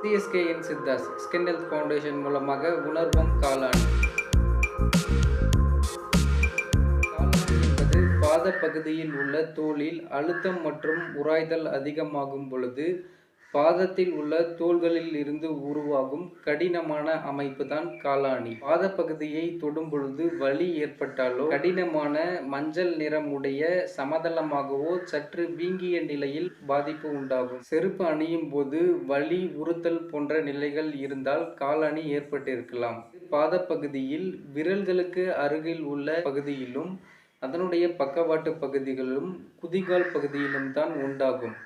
சிஎஸ்கேஎன் சித்தாஸ் skin health foundation மூலமாக உணர்வும் காளான் காளான் என்பது பாத பகுதியில் உள்ள தோலில் அழுத்தம் மற்றும் உராய்தல் அதிகமாகும் பொழுது பாதத்தில் உள்ள தோள்களில் இருந்து உருவாகும் கடினமான அமைப்பு தான் காலாணி. பாத பகுதியை தொடும் பொழுது வலி ஏற்பட்டாலோ கடினமான மஞ்சள் நிறமுடைய சமதளமாகவோ சற்று வீங்கிய நிலையில் பாதிப்பு உண்டாகும். செருப்பு அணியும் போது வலி உறுத்தல் போன்ற நிலைகள் இருந்தால் காலாணி ஏற்பட்டிருக்கலாம். பாதப்பகுதியில் விரல்களுக்கு அருகில் உள்ள பகுதியிலும் அதனுடைய பக்கவாட்டு பகுதிகளிலும் குதிகால் பகுதியிலும் தான் உண்டாகும்.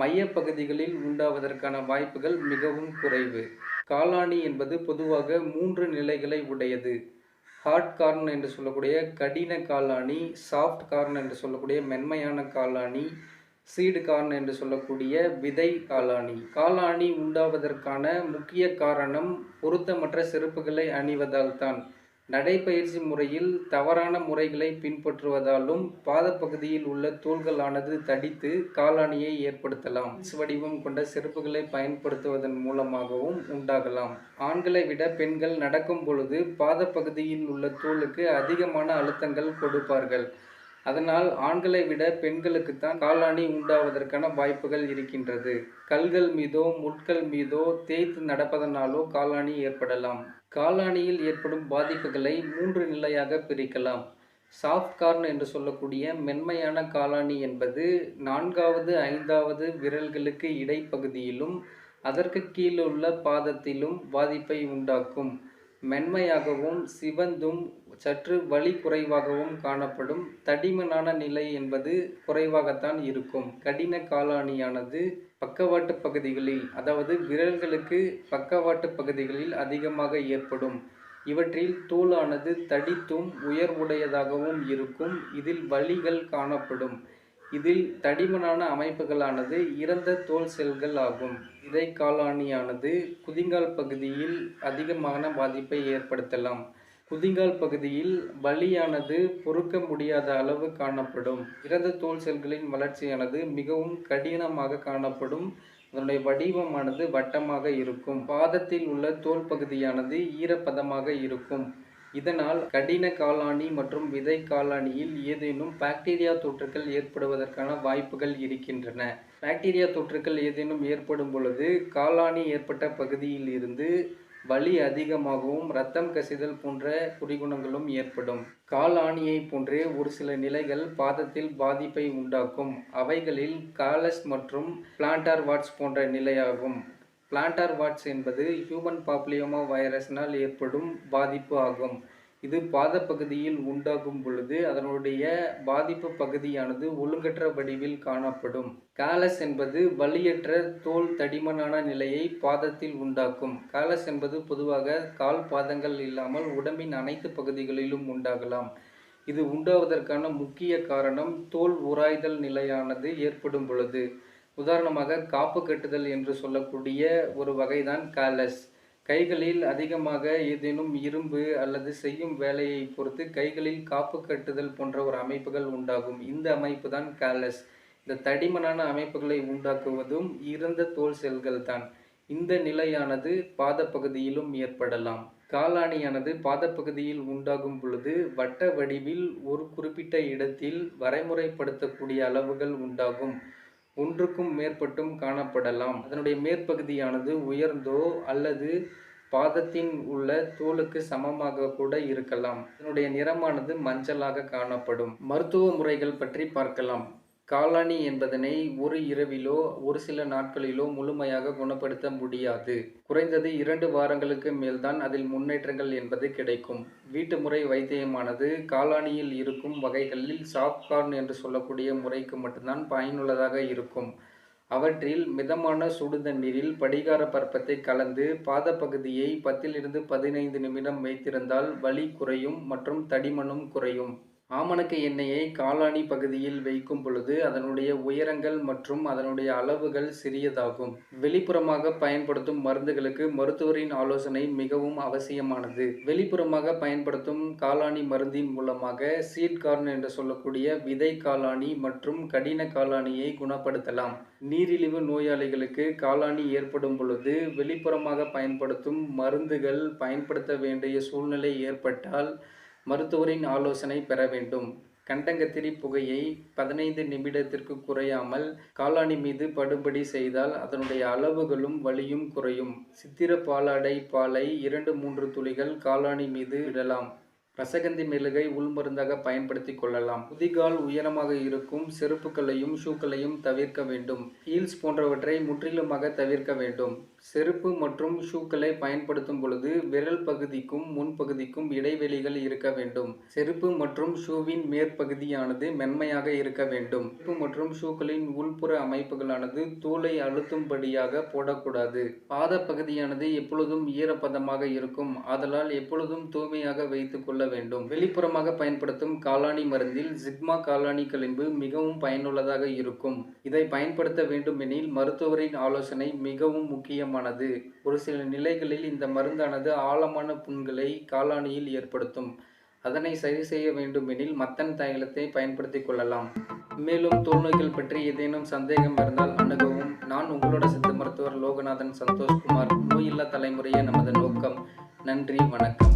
மையப்பகுதிகளில் உண்டாவதற்கான வாய்ப்புகள் மிகவும் குறைவு. காலாணி என்பது பொதுவாக மூன்று நிலைகளை உடையது. ஹார்ட் கார்ன் என்று சொல்லக்கூடிய கடின காலாணி சாஃப்ட் கார்ன் என்று சொல்லக்கூடிய மென்மையான காலாணி சீடு கார்ன் என்று சொல்லக்கூடிய விதை காலாணி. காலாணி உண்டாவதற்கான முக்கிய காரணம் பொருத்தமற்ற செருப்புகளை அணிவதால் தான் நடைப்பயிற்சி முறையில் தவறான முறைகளை பின்பற்றுவதாலும் பாதப்பகுதியில் உள்ள தோள்களானது தடித்து காலாணியை ஏற்படுத்தலாம். வடிவம் கொண்ட செருப்புகளை பயன்படுத்துவதன் மூலமாகவும் உண்டாகலாம். ஆண்களை விட பெண்கள் நடக்கும் பொழுது பாதப்பகுதியில் உள்ள தோலுக்கு அதிகமான அழுத்தங்கள் கொடுப்பார்கள். அதனால் ஆண்களை விட பெண்களுக்குத்தான் காலாணி உண்டாவதற்கான வாய்ப்புகள் இருக்கின்றது. கல்கள் மீதோ முட்கள் மீதோ தேய்த்து நடப்பதனாலோ காலாணி ஏற்படலாம். காலாணியில் ஏற்படும் பாதிப்புகளை மூன்று நிலையாக பிரிக்கலாம். சாஃப்ட் கார்ன் என்று சொல்லக்கூடிய மென்மையான காலாணி என்பது நான்காவது ஐந்தாவது விரல்களுக்கு இடைப்பகுதியிலும் அதற்கு கீழுள்ள பாதத்திலும் பாதிப்பை உண்டாக்கும். மென்மையாகவும் சிவந்தும் சற்று வலி குறைவாகவும் காணப்படும். தடிமனான நிலை என்பது குறைவாகத்தான் இருக்கும். கடின காலாணியானது பக்கவாட்டு பகுதிகளில் அதாவது விரல்களுக்கு பக்கவாட்டு பகுதிகளில் அதிகமாக ஏற்படும். இவற்றில் தோலானது தடித்தும் உயர்வுடையதாகவும் இருக்கும். இதில் வலிகள் காணப்படும். இதில் தடிமனான அமைப்புகளானது இறந்த தோல் செல்கள் ஆகும். விதை குதிங்கால் பகுதியில் அதிகமான பாதிப்பை ஏற்படுத்தலாம். குதிங்கால் பகுதியில் வலியானது பொறுக்க முடியாத அளவு காணப்படும். இறந்த தோல் செல்களின் வளர்ச்சியானது மிகவும் கடினமாக காணப்படும். அதனுடைய வடிவமானது வட்டமாக இருக்கும். பாதத்தில் உள்ள தோல் பகுதியானது ஈரப்பதமாக இருக்கும். இதனால் கடின காலாணி மற்றும் விதை காலாணியில் ஏதேனும் பாக்டீரியா தொற்றுகள் ஏற்படுவதற்கான வாய்ப்புகள் இருக்கின்றன. பாக்டீரியா தொற்றுகள் ஏதேனும் ஏற்படும் பொழுது காலாணி ஏற்பட்ட பகுதியில் இருந்து வலி அதிகமாகவும் இரத்தம் கசிதல் போன்ற குடிகுணங்களும் ஏற்படும். காலாணியை போன்றே ஒரு சில நிலைகள் பாதத்தில் பாதிப்பை உண்டாக்கும். அவைகளில் காலஸ் மற்றும் பிளான்டார் வாட்ஸ் போன்ற நிலையாகும். பிளான்டார் வாட்ஸ் என்பது ஹியூமன் பாப்லியோமா வைரஸினால் ஏற்படும் பாதிப்பு ஆகும். இது பாதப்பகுதியில் உண்டாகும் பொழுது அதனுடைய பாதிப்பு பகுதியானது ஒழுங்கற்ற வடிவில் காணப்படும். காலஸ் என்பது வலியற்ற தோல் தடிமனான நிலையை பாதத்தில் உண்டாக்கும். காலஸ் என்பது பொதுவாக கால் பாதங்கள் இல்லாமல் உடம்பின் அனைத்து பகுதிகளிலும் உண்டாகலாம். இது உண்டாவதற்கான முக்கிய காரணம் தோல் உராய்தல் நிலையானது ஏற்படும் பொழுது. உதாரணமாக காப்பு கட்டுதல் என்று சொல்லக்கூடிய ஒரு வகைதான் காலஸ். கைகளில் அதிகமாக ஏதேனும் இரும்பு அல்லது செய்யும் வேலையை பொறுத்து கைகளில் காப்பு கட்டுதல் போன்ற ஒரு அமைப்புகள் உண்டாகும். இந்த அமைப்பு தான் கேலஸ் இந்த தடிமனான அமைப்புகளை உண்டாக்குவதும் இறந்த தோல் செல்கள் தான். இந்த நிலையானது பாதப்பகுதியிலும் ஏற்படலாம். காலாணியானது பாதப்பகுதியில் உண்டாகும் பொழுது வட்ட வடிவில் ஒரு குறிப்பிட்ட இடத்தில் வரைமுறைப்படுத்தக்கூடிய அளவுகள் உண்டாகும். ஒன்றுக்கும் மேற்பட்டும் காணப்படலாம். அதனுடைய மேற்பகுதியானது உயர்ந்தோ அல்லது பாதத்தின் உள்ள தோலுக்கு சமமாக கூட இருக்கலாம். இதனுடைய நிறமானது மஞ்சளாக காணப்படும். மருத்துவ முறைகள் பற்றி பார்க்கலாம். காலாணி என்பதனை ஒரு இரவிலோ ஒரு சில நாட்களிலோ முழுமையாக குணப்படுத்த முடியாது. குறைந்தது இரண்டு வாரங்களுக்கு மேல்தான் அதில் முன்னேற்றங்கள் என்பது கிடைக்கும். வீட்டு முறை வைத்தியமானது காலாணியில் இருக்கும் வகைகளில் சாப்கார்ன் என்று சொல்லக்கூடிய முறைக்கு மட்டும்தான் பயனுள்ளதாக இருக்கும். அவற்றில் மிதமான சுடுதண்ணீரில் படிகார பருப்பத்தை கலந்து பாதப்பகுதியை பத்திலிருந்து பதினைந்து நிமிடம் வைத்திருந்தால் வலி குறையும் மற்றும் தடிமனும் குறையும். ஆமணக்கு எண்ணெயை காலாணி பகுதியில் வைக்கும் பொழுது அதனுடைய உயரங்கள் மற்றும் அதனுடைய அளவுகள் சிறியதாகும். வெளிப்புறமாக பயன்படுத்தும் மருந்துகளுக்கு மருத்துவரின் ஆலோசனை மிகவும் அவசியமானது. வெளிப்புறமாக பயன்படுத்தும் காலாணி மருந்தின் மூலமாக சீட் கார்ன் என்று சொல்லக்கூடிய விதை காலாணி மற்றும் கடின காலாணியை குணப்படுத்தலாம். நீரிழிவு நோயாளிகளுக்கு காலாணி ஏற்படும் பொழுது வெளிப்புறமாக பயன்படுத்தும் மருந்துகள் பயன்படுத்த வேண்டிய சூழ்நிலை ஏற்பட்டால் மருத்துவரின் ஆலோசனை பெற வேண்டும். கண்டங்கத்திரி புகையை பதினைந்து நிமிடத்திற்கு குறையாமல் காலாணி மீது படும்படி செய்தால் அதனுடைய அளவுகளும் வலியும் குறையும். சித்திர பாலாடை பாலை இரண்டு மூன்று துளிகள் காலாணி மீது இடலாம். ரசகந்தி மெழுகை உள்மருந்தாக பயன்படுத்தி கொள்ளலாம். புதிகால் உயரமாக இருக்கும் செருப்புகளையும் ஷூக்களையும் தவிர்க்க வேண்டும். ஹீல்ஸ் போன்றவற்றை முற்றிலுமாக தவிர்க்க வேண்டும். செருப்பு மற்றும் ஷூக்களை பயன்படுத்தும் பொழுது விரல் பகுதிக்கும் முன்பகுதிக்கும் இடைவெளிகள் இருக்க வேண்டும். செருப்பு மற்றும் ஷூவின் மேற்பகுதியானது மென்மையாக இருக்க வேண்டும். செருப்பு மற்றும் ஷூக்களின் உள்புற அமைப்புகளானது தூளை அழுத்தும்படியாக போடக்கூடாது. பாத பகுதியானது எப்பொழுதும் ஈரப்பதமாக இருக்கும். ஆதலால் எப்பொழுதும் தூய்மையாக வைத்துக் கொள்ள வேண்டும். வெளிப்புறமாக பயன்படுத்தும் காலாணி மருந்தில் சிக்மா காலானி களிம்பு மிகவும் பயனுள்ளதாக இருக்கும். இதை பயன்படுத்த வேண்டுமெனில் மருத்துவரின் ஆலோசனை மிகவும் முக்கியம். முக்கியமானது ஒரு சில நிலைகளில் இந்த மருந்தானது ஆழமான புண்களை காலாணியில் ஏற்படுத்தும். அதனை சரி செய்ய வேண்டுமெனில் மத்தன் தைலத்தை பயன்படுத்திக் கொள்ளலாம். மேலும் தோல்நோய்கள் பற்றி ஏதேனும் சந்தேகம் இருந்தால் அணுகவும். நான் உங்களோட சித்த மருத்துவர் லோகநாதன் சந்தோஷ்குமார். நோயில்லா தலைமுறையே நமது நோக்கம். நன்றி வணக்கம்.